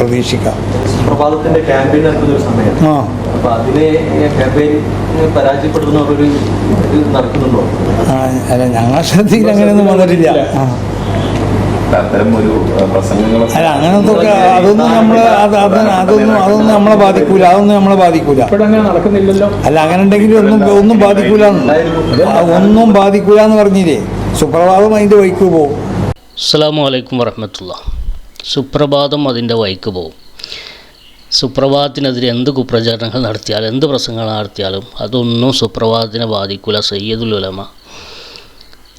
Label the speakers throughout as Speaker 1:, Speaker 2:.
Speaker 1: പ്രതീക്ഷിക്കാം.
Speaker 2: സുപ്രഭാതത്തിന്റെ ക്യാമ്പയിൻ നടക്കുന്ന ഒരു സമയം.
Speaker 1: ആ.
Speaker 2: അപ്പൊ അതിനെ ക്യാമ്പയിൻ ഒരു ഇത് നടക്കുന്നുണ്ടോ?
Speaker 1: ആ, അല്ല ഞങ്ങൾ ശ്രദ്ധയിൽ അങ്ങനെയൊന്നും വന്നിട്ടില്ല. ആ. അല്ല അങ്ങനത്തെ അതൊന്നും അത് അതൊന്നും അതൊന്നും നമ്മളെ ബാധിക്കൂല. അതൊന്നും നമ്മളെ ബാധിക്കൂല. അല്ല അങ്ങനെ ഉണ്ടെങ്കിലും ഒന്നും ഒന്നും ബാധിക്കൂല ഒന്നും ബാധിക്കൂല എന്ന് പറഞ്ഞില്ലേ? സുപ്രഭാതം അതിന്റെ വഴിക്ക് പോകും
Speaker 3: അസ്സാം വലൈക്കും വറഹമത്തുള്ള സുപ്രഭാതം അതിന്റെ വഴിക്ക് പോകും. സുപ്രഭാതത്തിനെതിരെ എന്ത് കുപ്രചാരണങ്ങൾ നടത്തിയാലും എന്ത് പ്രസംഗങ്ങൾ നടത്തിയാലും അതൊന്നും സുപ്രഭാതത്തിനെ ബാധിക്കില്ല സയ്യദുൽ ഉലമ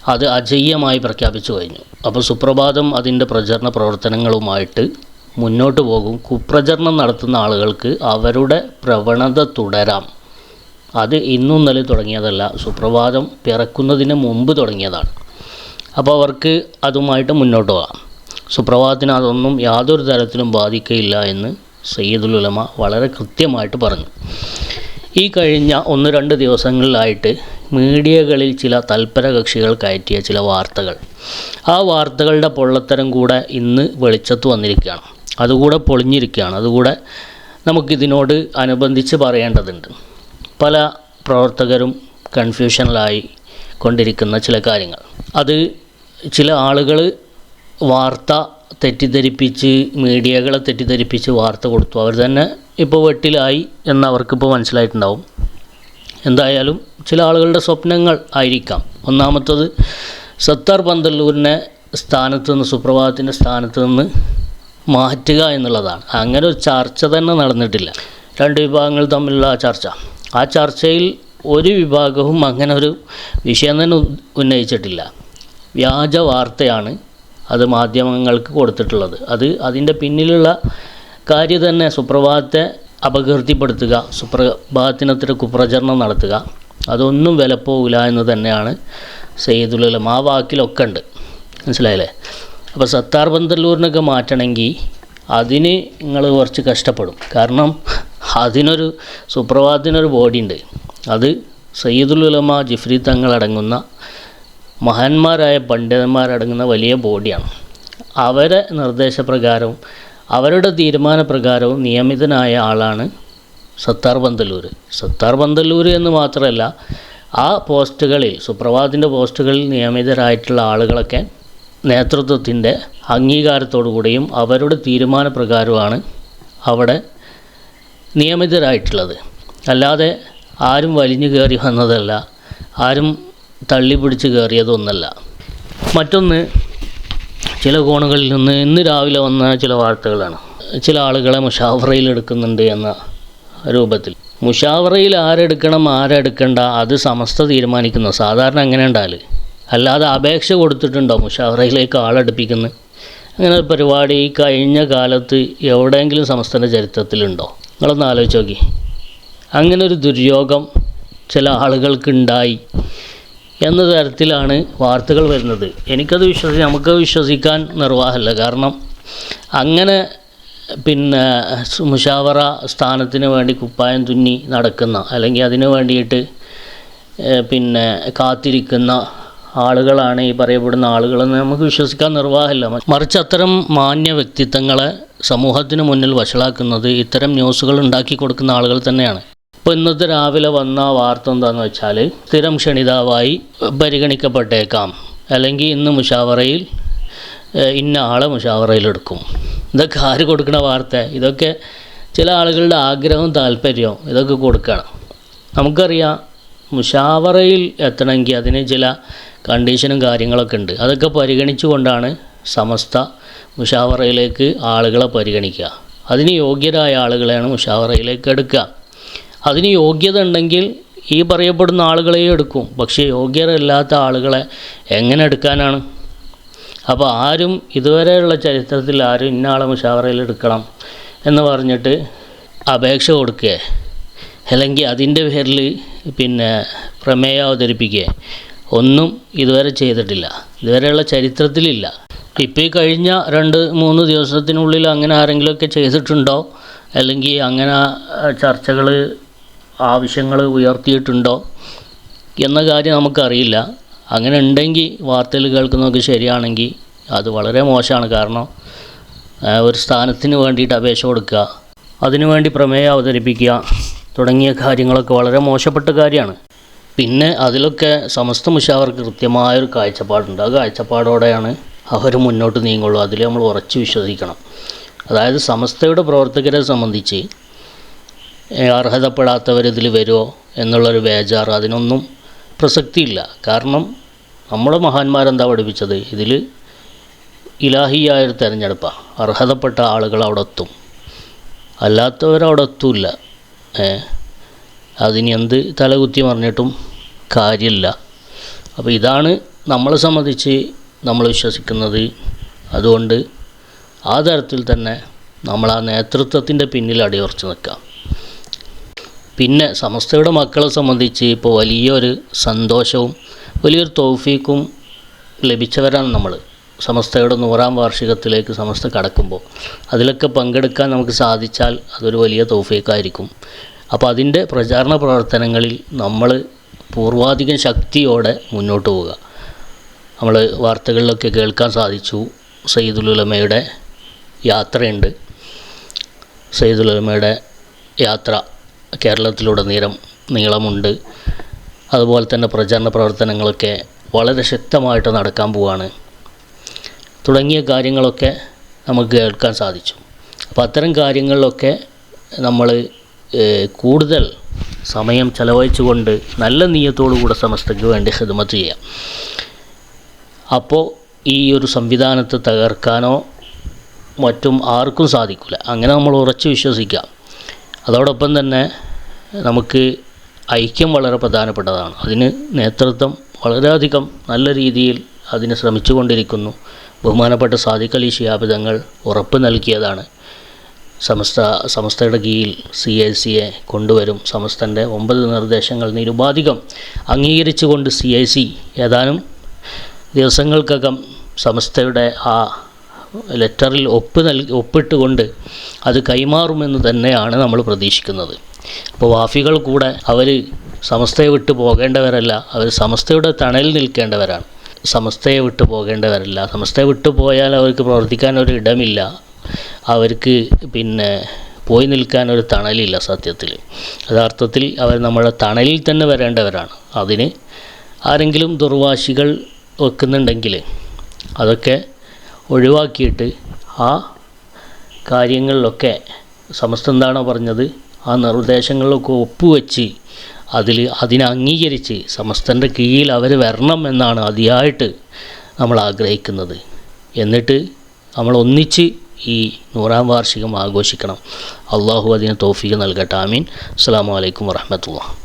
Speaker 3: അത് അജയ്യമായി പ്രഖ്യാപിച്ചു കഴിഞ്ഞു. അപ്പോൾ സുപ്രഭാതം അതിന്റെ പ്രചരണ പ്രവർത്തനങ്ങളുമായിട്ട് മുന്നോട്ട് പോകും. കുപ്രചരണം നടത്തുന്ന ആളുകൾക്ക് അവരുടെ പ്രവണത തുടരാം. അത് ഇന്നും ഇന്നലെ തുടങ്ങിയതല്ല. സുപ്രഭാതം പിറക്കുന്നതിന് മുമ്പ് തുടങ്ങിയതാണ്. അപ്പോൾ അവർക്ക് അതുമായിട്ട് മുന്നോട്ട് പോകാം. സുപ്രഭാതത്തിന് അതൊന്നും യാതൊരു തരത്തിലും ബാധിക്കയില്ല എന്ന് സയ്യിദുൽ ഉലമ വളരെ കൃത്യമായിട്ട് പറഞ്ഞു. ഈ കഴിഞ്ഞ ഒന്ന് രണ്ട് ദിവസങ്ങളിലായിട്ട് മീഡിയകളിൽ ചില തൽപര കക്ഷികൾ കയറ്റിയ ചില വാർത്തകൾ. ആ വാർത്തകളുടെ പൊള്ളത്തരം കൂടെ ഇന്ന് വെളിച്ചത്ത് വന്നിരിക്കുകയാണ്. അതുകൂടെ പൊളിഞ്ഞിരിക്കുകയാണ്. അതുകൂടെ നമുക്കിതിനോട് അനുബന്ധിച്ച് പറയേണ്ടതുണ്ട്. പല പ്രവർത്തകരും കൺഫ്യൂഷനിലായി കൊണ്ടിരിക്കുന്ന ചില കാര്യങ്ങൾ. അത് ചില ആളുകൾ വാർത്ത തെറ്റിദ്ധരിപ്പിച്ച് മീഡിയകളെ തെറ്റിദ്ധരിപ്പിച്ച് വാർത്ത കൊടുത്തു. അവർ തന്നെ ഇപ്പോൾ വെട്ടിലായി എന്ന് അവർക്കിപ്പോൾ മനസ്സിലായിട്ടുണ്ടാവും. എന്തായാലും ചില ആളുകളുടെ സ്വപ്നങ്ങൾ ആയിരിക്കാം. ഒന്നാമത്തത് സത്താർ പന്തല്ലൂരിനെ സ്ഥാനത്ത് നിന്ന് സുപ്രഭാതത്തിന്റെ സ്ഥാനത്ത് നിന്ന് മാറ്റുക എന്നുള്ളതാണ്. അങ്ങനെ ഒരു ചർച്ച തന്നെ നടന്നിട്ടില്ല. രണ്ട് വിഭാഗങ്ങൾ തമ്മിലുള്ള ആ ചർച്ച. ആ ചർച്ചയിൽ ഒരു വിഭാഗവും അങ്ങനെ ഒരു വിഷയം തന്നെ ഉന്നയിച്ചിട്ടില്ല. വ്യാജ വാർത്തയാണ് അത് മാധ്യമങ്ങൾക്ക് കൊടുത്തിട്ടുള്ളത്. അത് അതിന്റെ പിന്നിലുള്ള കാര്യം തന്നെ സുപ്രഭാതത്തെ അപകീർത്തിപ്പെടുത്തുക സുപ്രഭാതത്തിനൊത്തിരി കുപ്രചരണം നടത്തുക. അതൊന്നും വിലപ്പോവില്ല എന്ന് തന്നെയാണ് സയ്യിദുലം ആ വാക്കിലൊക്കെ ഉണ്ട്. മനസ്സിലായില്ലേ? അപ്പോൾ സത്താർ ബന്തല്ലൂരിനൊക്കെ മാറ്റണമെങ്കിൽ അതിന് നിങ്ങൾ കുറച്ച് കഷ്ടപ്പെടും. കാരണം അതിനൊരു സുപ്രഭാതത്തിനൊരു ബോഡി ഉണ്ട് അത് സയ്യിദുൽ ഉലമ ജിഫ്രി തങ്ങളടങ്ങുന്ന മഹാന്മാരായ പണ്ഡിതന്മാരടങ്ങുന്ന വലിയ ബോഡിയാണ്. അവരെ നിർദ്ദേശപ്രകാരവും അവരുടെ തീരുമാനപ്രകാരവും നിയമിതനായ ആളാണ് സത്താർ പന്തല്ലൂർ സത്താർ പന്തല്ലൂർ എന്ന് മാത്രമല്ല ആ പോസ്റ്റുകളിൽ സുപ്രഭാതത്തിന്റെ പോസ്റ്റുകളിൽ നിയമിതരായിട്ടുള്ള ആളുകളൊക്കെ നേതൃത്വത്തിന്റെ അംഗീകാരത്തോടുകൂടിയും അവരുടെ തീരുമാനപ്രകാരവുമാണ് അവിടെ നിയമിതരായിട്ടുള്ളത്. അല്ലാതെ ആരും വലിഞ്ഞു കയറി വന്നതല്ല ആരും തള്ളി പിടിച്ച് കയറിയതൊന്നല്ല. മറ്റൊന്ന് ചില കോണുകളിൽ നിന്ന് ഇന്ന് രാവിലെ വന്ന ചില വാർത്തകളാണ്. ചില ആളുകളെ മുഷാവറയിൽ എടുക്കുന്നുണ്ട് എന്ന രൂപത്തിൽ. മുഷാവറയിൽ ആരെടുക്കണം ആരെടുക്കണ്ട അത് സമസ്ത തീരുമാനിക്കുന്നു. സാധാരണ അങ്ങനെ ഉണ്ടാൽ. അല്ലാതെ അപേക്ഷ കൊടുത്തിട്ടുണ്ടോ മുഷാവറയിലേക്ക് ആളെടുപ്പിക്കുന്നു? അങ്ങനെ ഒരു പരിപാടി ഈ കഴിഞ്ഞ കാലത്ത് എവിടെയെങ്കിലും സംസ്ഥാന ചരിത്രത്തിലുണ്ടോ? നിങ്ങളൊന്ന് ആലോചിച്ച് നോക്കി. അങ്ങനെ ഒരു ദുര്യോഗം ചില ആളുകൾക്കുണ്ടായി. എന്ന തരത്തിലാണ് വാർത്തകൾ വരുന്നത്. എനിക്കത് വിശ്വസി നമുക്ക് വിശ്വസിക്കാൻ നിർവാഹമല്ല. കാരണം അങ്ങനെ പിന്നെ മുഷാവറ സ്ഥാനത്തിന് വേണ്ടി കുപ്പായം തുന്നി നടക്കുന്ന അല്ലെങ്കിൽ അതിന് വേണ്ടിയിട്ട് പിന്നെ കാത്തിരിക്കുന്ന ആളുകളാണ് ഈ പറയപ്പെടുന്ന ആളുകളെന്ന് നമുക്ക് വിശ്വസിക്കാൻ നിർവാഹമില്ല. മറിച്ച് അത്തരം മാന്യ വ്യക്തിത്വങ്ങളെ സമൂഹത്തിന് മുന്നിൽ വഷളാക്കുന്നത് ഇത്തരം ന്യൂസുകൾ ഉണ്ടാക്കി കൊടുക്കുന്ന ആളുകൾ തന്നെയാണ്. ഇപ്പോൾ ഇന്നത്തെ രാവിലെ വന്ന വാർത്ത എന്താണെന്ന് വെച്ചാൽ സ്ഥിരം ക്ഷണിതാവായി പരിഗണിക്കപ്പെട്ടേക്കാം. അല്ലെങ്കിൽ ഇന്ന് മുഷാവറയിൽ ഇന്ന ആളെ മുഷാവറയിലെടുക്കും ഇതൊക്കെ ആര് കൊടുക്കണ വാർത്ത? ഇതൊക്കെ ചില ആളുകളുടെ ആഗ്രഹവും താല്പര്യവും ഇതൊക്കെ കൊടുക്കണം. നമുക്കറിയാം മുഷാവറയിൽ എത്തണമെങ്കിൽ അതിന് ചില കണ്ടീഷനും കാര്യങ്ങളൊക്കെ ഉണ്ട്. അതൊക്കെ പരിഗണിച്ചുകൊണ്ടാണ് സമസ്ത മുഷാവറയിലേക്ക് ആളുകളെ പരിഗണിക്കുക. അതിന് യോഗ്യരായ ആളുകളെയാണ് മുഷാവറയിലേക്ക് എടുക്കുക. അതിന് യോഗ്യത ഉണ്ടെങ്കിൽ ഈ പറയപ്പെടുന്ന ആളുകളെയും എടുക്കും. പക്ഷേ യോഗ്യരല്ലാത്ത ആളുകളെ എങ്ങനെ എടുക്കാനാണ്? അപ്പോൾ ആരും ഇതുവരെയുള്ള ചരിത്രത്തിൽ ആരും ഇന്ന ആളെ മുഷാവറയിൽ എടുക്കണം എന്ന് പറഞ്ഞിട്ട് അപേക്ഷ കൊടുക്കുക അല്ലെങ്കിൽ അതിന്റെ പേരിൽ പിന്നെ പ്രമേയം അവതരിപ്പിക്കുക ഒന്നും ഇതുവരെ ചെയ്തിട്ടില്ല. ഇതുവരെയുള്ള ചരിത്രത്തിലില്ല. ഇപ്പോൾ ഈ കഴിഞ്ഞ രണ്ട് മൂന്ന് ദിവസത്തിനുള്ളിൽ അങ്ങനെ ആരെങ്കിലുമൊക്കെ ചെയ്തിട്ടുണ്ടോ? അല്ലെങ്കിൽ അങ്ങനെ ചർച്ചകൾ ആവശ്യങ്ങൾ ഉയർത്തിയിട്ടുണ്ടോ എന്ന കാര്യം നമുക്കറിയില്ല. അങ്ങനെ ഉണ്ടെങ്കിൽ വാർത്തയിൽ കേൾക്കുന്നതൊക്കെ ശരിയാണെങ്കിൽ അത് വളരെ മോശമാണ്. കാരണം ഒരു സ്ഥാനത്തിന് വേണ്ടിയിട്ട് അപേക്ഷ കൊടുക്കുക അതിനുവേണ്ടി പ്രമേയം അവതരിപ്പിക്കുക തുടങ്ങിയ കാര്യങ്ങളൊക്കെ വളരെ മോശപ്പെട്ട കാര്യമാണ്. പിന്നെ അതിലൊക്കെ സമസ്ത മുഷാവർക്ക് കൃത്യമായൊരു കാഴ്ചപ്പാടുണ്ട്. ആ കാഴ്ചപ്പാടോടെയാണ് അവർ മുന്നോട്ട് നീങ്ങുള്ളൂ. അതിൽ നമ്മൾ ഉറച്ചു വിശ്വസിക്കണം. അതായത് സമസ്തയുടെ പ്രവർത്തകരെ സംബന്ധിച്ച് ഇതിൽ വരുമോ എന്നുള്ളൊരു ബേജാറ്. അതിനൊന്നും പ്രസക്തിയില്ല. കാരണം നമ്മുടെ മഹാന്മാരെന്താ പഠിപ്പിച്ചത്? ഇതിൽ ഇലാഹിയായൊരു തിരഞ്ഞെടുപ്പാണ് അർഹതപ്പെട്ട ആളുകൾ അവിടെ എത്തും. അല്ലാത്തവരവിടെ എത്തൂല്ല. അതിന് എന്ത് തലകുത്തി പറഞ്ഞിട്ടും കാര്യമില്ല. അപ്പോൾ ഇതാണ് നമ്മളെ സംബന്ധിച്ച് നമ്മൾ വിശ്വസിക്കുന്നത്. അതുകൊണ്ട് ആ തരത്തിൽ തന്നെ നമ്മൾ ആ നേതൃത്വത്തിന്റെ പിന്നിൽ അടിയുറച്ച് നിൽക്കാം. പിന്നെ സമസ്തയുടെ മക്കളെ സംബന്ധിച്ച് ഇപ്പോൾ വലിയൊരു സന്തോഷവും വലിയൊരു തൗഫീക്കും ലഭിച്ചവരാണ് നമ്മൾ. സമസ്തയുടെ നൂറാം വാർഷികത്തിലേക്ക് സമസ്ത കടക്കുമ്പോൾ. അതിലൊക്കെ പങ്കെടുക്കാൻ നമുക്ക് സാധിച്ചാൽ അതൊരു വലിയ തൗഫീക്കായിരിക്കും അപ്പോൾ അതിന്റെ പ്രചാരണ പ്രവർത്തനങ്ങളിൽ നമ്മൾ പൂർവാധികം ശക്തിയോടെ മുന്നോട്ട് പോവുക. നമ്മൾ വാർത്തകളിലൊക്കെ കേൾക്കാൻ സാധിച്ചു. സയ്യിദുലുലമയുടെ യാത്രയുണ്ട്. സയ്യിദുലുലമയുടെ യാത്ര. കേരളത്തിലുടനീളം നീളമുണ്ട്. അതുപോലെ തന്നെ പ്രചാരണ പ്രവർത്തനങ്ങളൊക്കെ വളരെ ശക്തമായിട്ട് നടക്കാൻ പോവാണ്. തുടങ്ങിയ കാര്യങ്ങളൊക്കെ നമുക്ക് കേൾക്കാൻ സാധിച്ചു. അപ്പോൾ അത്തരം കാര്യങ്ങളിലൊക്കെ നമ്മൾ കൂടുതൽ സമയം ചെലവഴിച്ചുകൊണ്ട് നല്ല നീയത്തോടു കൂടെ സമസ്തയ്ക്ക് വേണ്ടി ഹിദ്മത്ത് ചെയ്യാം. അപ്പോൾ ഈ ഒരു സംവിധാനത്തെ തകർക്കാനോ മറ്റും ആർക്കും സാധിക്കില്ല അങ്ങനെ നമ്മൾ ഉറച്ചു വിശ്വസിക്കാം. അതോടൊപ്പം തന്നെ നമുക്ക് ഐക്യം വളരെ പ്രധാനപ്പെട്ടതാണ്. അതിന് നേതൃത്വം വളരെയധികം നല്ല രീതിയിൽ അതിന് ശ്രമിച്ചു കൊണ്ടിരിക്കുന്നു ബഹുമാനപ്പെട്ട സാദിഖ് അലി ശിയാബിതങ്ങൾ ഉറപ്പ് നൽകിയതാണ്. സമസ്ത സമസ്തയുടെ കീഴിൽ സി ഐ സിയെ കൊണ്ടുവരും. സമസ്തന്റെ ഒമ്പത് നിർദ്ദേശങ്ങൾ നിരുപാധികം അംഗീകരിച്ചുകൊണ്ട് സി ഐ സി ഏതാനും ദിവസങ്ങൾക്കകം സമസ്തയുടെ ആ ലെറ്ററിൽ ഒപ്പ് നൽകി ഒപ്പിട്ടുകൊണ്ട് അത് കൈമാറുമെന്ന് തന്നെയാണ് നമ്മൾ പ്രതീക്ഷിക്കുന്നത്. അപ്പോൾ വാഫികൾ കൂടെ അവർ സമസ്തയെ വിട്ടു പോകേണ്ടവരല്ല അവർ സമസ്തയുടെ തണലിൽ നിൽക്കേണ്ടവരാണ്. സമസ്തയെ വിട്ടു പോകേണ്ടവരല്ല. സമസ്തയെ വിട്ടു പോയാൽ അവർക്ക് പ്രവർത്തിക്കാൻ ഒരു ഇടമില്ല. അവർക്ക് പിന്നെ പോയി നിൽക്കാൻ ഒരു തണലില്ല സത്യത്തിൽ. യഥാർത്ഥത്തിൽ അവർ നമ്മുടെ തണലിൽ തന്നെ വരേണ്ടവരാണ്. അതിന് ആരെങ്കിലും ദുർവാശികൾ വെക്കുന്നുണ്ടെങ്കിൽ അതൊക്കെ ഒഴിവാക്കിയിട്ട് ആ കാര്യങ്ങളിലൊക്കെ സമസ്ത എന്താണോ പറഞ്ഞത് ആ നിർദ്ദേശങ്ങളിലൊക്കെ ഒപ്പുവെച്ച് അതിൽ അതിനെ അംഗീകരിച്ച് സമസ്തന്റെ കീഴിൽ അവർ വരണം എന്നാണ് അതിയായിട്ട് നമ്മൾ ആഗ്രഹിക്കുന്നത്. എന്നിട്ട് നമ്മൾ ഒന്നിച്ച് ഈ നൂറാം വാർഷികം ആഘോഷിക്കണം. അള്ളാഹു അതിന് തോഫീക്ക് നൽകട്ടെ. ആമീൻ. അസ്സാം വലൈക്കും വറഹമത്തുള്ള